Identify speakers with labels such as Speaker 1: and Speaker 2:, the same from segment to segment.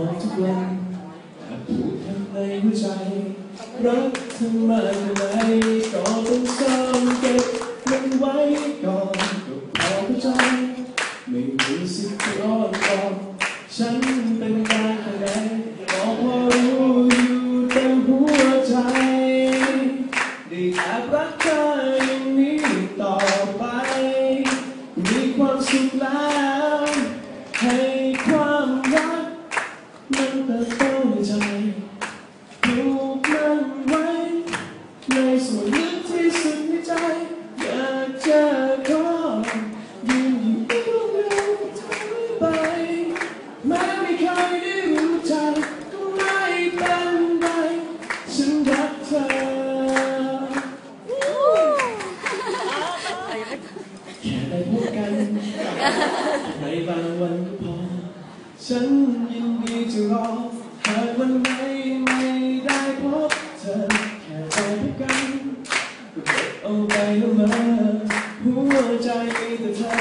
Speaker 1: อยทุกวันแต่พูดข้างในหัวใจ รักเธอมากเท่าไหรก็ต้องซ่อนเก็บมันไว้ก่อนก็พอเข้าใจไม่มีสิทธิ์ที่อ้อนวอนฉันเป็นได้แค่ไหนก็พอรู้อยู่เต็มหัวใจได้แอบรักเธออย่างนี้ต่อไป มีความสุขแล้ว ให้ความรัก มันเติบโตในใจปลูกมันไว้ ในส่วนลึกที่สุดในใจ อยากจะขอยืนอยู่ใกล้ๆเธอไปแม้ไม่เคยได้รู้ใจก็ไม่เป็นไรฉันรักเธอแค่ได้พูดกันในบางวันก็ ฉันยินดีจะรอหากวันไหนไม่ได้พบเธอแค่ใจพบกันก็เก็บเอาไปละเมอหัวใจมีแต่เธอ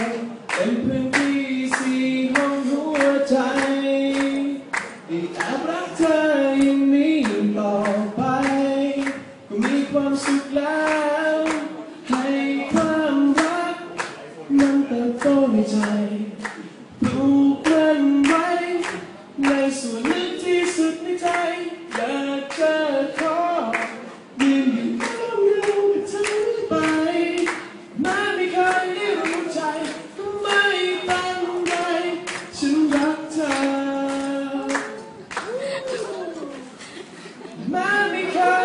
Speaker 1: เป็นพื้นที่สี่ห้องหัวใจได้แอบรักเธออย่างนี้ต่อไป ก็มีความสุขแล้วให้ความรักมันเติบโตในใจปลูก แม้ไ